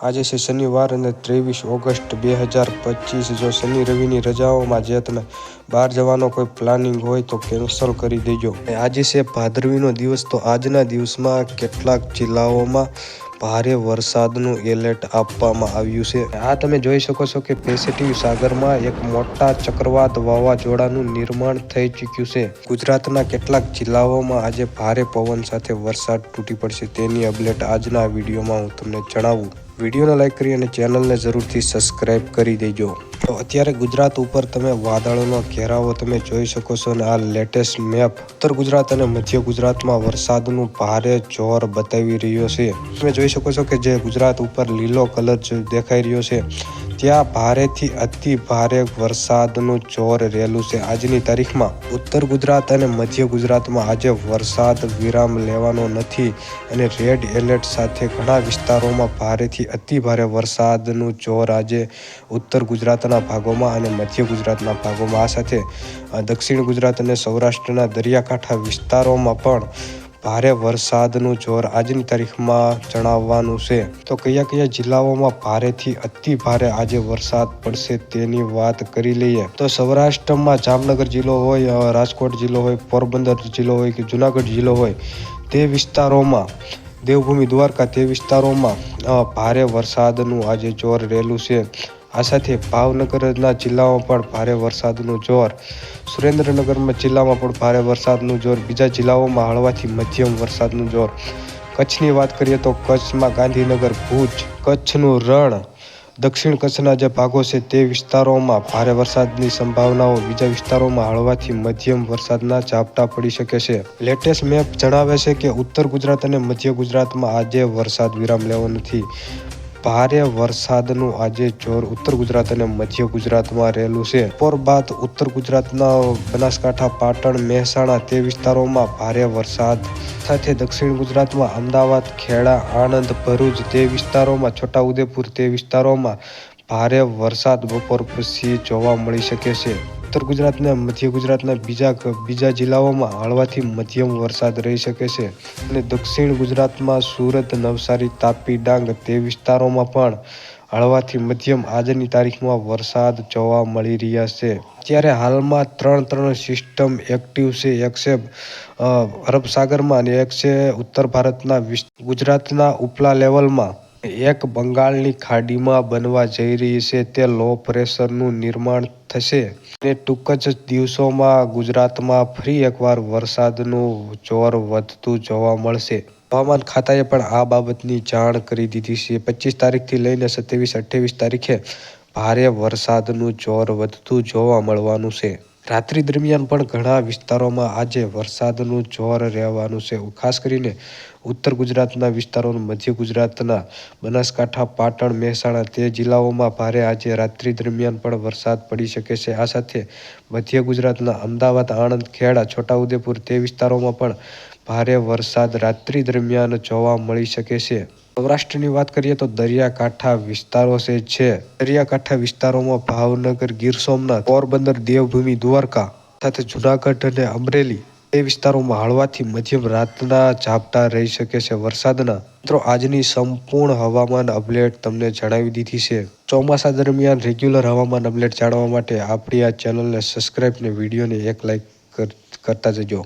આજે છે શનિવાર અને ત્રેવીસ ઓગસ્ટ બે હજાર પચીસ. જો શનિ રવિની રજાઓમાં જે તમે બહાર જવાનો કોઈ પ્લાનિંગ હોય તો કેન્સલ કરી દેજો. આજે છે ભાદરવીનો દિવસ, તો આજના દિવસમાં કેટલાક જિલ્લાઓમાં ભારે વરસાદનું એલર્ટ આપવામાં આવ્યું છે. આ તમે જોઈ શકો છો કે પેસિટિવ સાગરમાં એક મોટા ચક્રવાત વાવાઝોડાનું નિર્માણ થઈ ચૂક્યું છે. ગુજરાતના કેટલાક જિલ્લાઓમાં આજે ભારે પવન સાથે વરસાદ તૂટી પડશે. તેની અપડેટ આજના વિડીયોમાં હું તમને જણાવું. વિડીયોને લાઈક કરી અને ચેનલને જરૂરથી સબસ્ક્રાઇબ કરી દેજો. તો અત્યારે ગુજરાત ઉપર તમે વાદળોનો ઘેરાવો તમે જોઈ શકો છો અને આ લેટેસ્ટ મેપ ઉત્તર ગુજરાત અને મધ્ય ગુજરાતમાં વરસાદનું ભારે જોર બતાવી રહ્યો છે. તમે જોઈ શકો છો કે જે ગુજરાત ઉપર લીલો કલર દેખાઈ રહ્યો છે ત્યાં ભારેથી અતિ ભારે વરસાદનું જોર રહેલું છે. આજની તારીખમાં ઉત્તર ગુજરાત અને મધ્ય ગુજરાતમાં આજે વરસાદ વિરામ લેવાનો નથી અને રેડ એલર્ટ સાથે ઘણા વિસ્તારોમાં ભારેથી અતિ ભારે વરસાદનું જોર આજે ઉત્તર ગુજરાતના ભાગોમાં અને મધ્ય ગુજરાતના ભાગોમાં. આ સાથે દક્ષિણ ગુજરાત અને સૌરાષ્ટ્રના દરિયાકાંઠા વિસ્તારોમાં પણ ભારે વરસાદનું જોર આજની તારીખમાં જણાવવાનું છે. તો કયા કયા જિલ્લાઓમાં ભારેથી અતિ ભારે આજે વરસાદ પડશે તેની વાત કરી લઈએ. તો સૌરાષ્ટ્રમાં જામનગર જિલ્લો હોય રાજકોટ જિલ્લો હોય, પોરબંદર જિલ્લો હોય કે જુનાગઢ જિલ્લો હોય, તે વિસ્તારોમાં, દેવભૂમિ દ્વારકા તે વિસ્તારોમાં ભારે વરસાદનું આજે જોર રહેલું છે. આ સાથે ભાવનગરના જિલ્લામાં પણ ભારે વરસાદનું જોર. સુરેન્દ્રનગરમાં જિલ્લામાં પણ ભારે વરસાદનું જોર. બીજા જિલ્લાઓમાં હળવાથી મધ્યમ વરસાદનું જોર. કચ્છની વાત કરીએ તો કચ્છમાં ગાંધીનગર, ભુજ, કચ્છનું રણ, દક્ષિણ કચ્છના જે ભાગો છે તે વિસ્તારોમાં ભારે વરસાદની સંભાવનાઓ. બીજા વિસ્તારોમાં હળવાથી મધ્યમ વરસાદના ઝાપટા પડી શકે છે. લેટેસ્ટ મેપ જણાવે છે કે ઉત્તર ગુજરાત અને મધ્ય ગુજરાતમાં આજે વરસાદ વિરામ લેવો નથી. ભારે વરસાદનું આજે જોર ઉત્તર ગુજરાત અને મધ્ય ગુજરાતમાં રહેલું છે. બપોર બાદ ઉત્તર ગુજરાતના બનાસકાંઠા, પાટણ, મહેસાણા તે વિસ્તારોમાં ભારે વરસાદ. સાથે દક્ષિણ ગુજરાતમાં અમદાવાદ, ખેડા, આણંદ, ભરૂચ તે વિસ્તારોમાં, છોટાઉદેપુર તે વિસ્તારોમાં ભારે વરસાદ બપોર પછી જોવા મળી શકે છે. ઉત્તર ગુજરાતના, મધ્ય ગુજરાતના બીજા બીજા જિલ્લાઓમાં હળવાથી મધ્યમ વરસાદ રહી શકે છે અને દક્ષિણ ગુજરાતમાં સુરત, નવસારી, તાપી, ડાંગ તે વિસ્તારોમાં પણ હળવાથી મધ્યમ આજની તારીખમાં વરસાદ જોવા મળી રહ્યા છે. ત્યારે હાલમાં ત્રણ ત્રણ સિસ્ટમ એક્ટિવ છે, એક છે અરબ સાગરમાં અને એક છે ઉત્તર ભારતના ગુજરાતના ઉપલા લેવલમાં. એક બંગાળની ખાડીમાં બનવા જઈ રહી છે. તે લો પ્રેશરનું નિર્માણ થશે. અને ટૂંક જ દિવસોમાં ગુજરાતમાં ફરી એકવાર વરસાદનું જોર વધતું જોવા મળશે. હવામાન ખાતાએ પણ આ બાબતની જાણ કરી દીધી છે. પચીસ તારીખથી લઈને સત્યાવીસ અઠ્યાવીસ તારીખે ભારે વરસાદનું જોર વધતું જોવા મળવાનું છે. રાત્રિ દરમિયાન પણ ઘણા વિસ્તારોમાં આજે વરસાદનું જોર રહેવાનું છે. ખાસ કરીને ઉત્તર ગુજરાતના વિસ્તારો મધ્ય ગુજરાતના બનાસકાંઠા, પાટણ, મહેસાણા તે જિલ્લાઓમાં ભારે આજે રાત્રિ દરમિયાન પણ વરસાદ પડી શકે છે. આ સાથે મધ્ય ગુજરાતના અમદાવાદ આણંદ ખેડા છોટાઉદેપુર તે વિસ્તારોમાં પણ ભારે વરસાદ રાત્રિ દરમિયાન જોવા મળી શકે છે. સૌરાષ્ટ્રની વાત કરીએ તો દરિયાકાંઠા વિસ્તારો છે દરિયાકાંઠા વિસ્તારોમાં ભાવનગર, ગીર સોમનાથ, પોરબંદર, દેવભૂમિ, દ્વારકા સાથે જુનાગઢ અને અમરેલી એ વિસ્તારોમાં હળવાથી મધ્યમ રાતના ઝાપટા રહી શકે છે વરસાદના. મિત્રો, આજની સંપૂર્ણ હવામાન અપડેટ તમને જણાવી દીધી છે. ચોમાસા દરમિયાન રેગ્યુલર હવામાન અપડેટ જાણવા માટે આપણી આ ચેનલને સબસ્ક્રાઈબ ને વિડીયોને એક લાઈક કરતા જજો.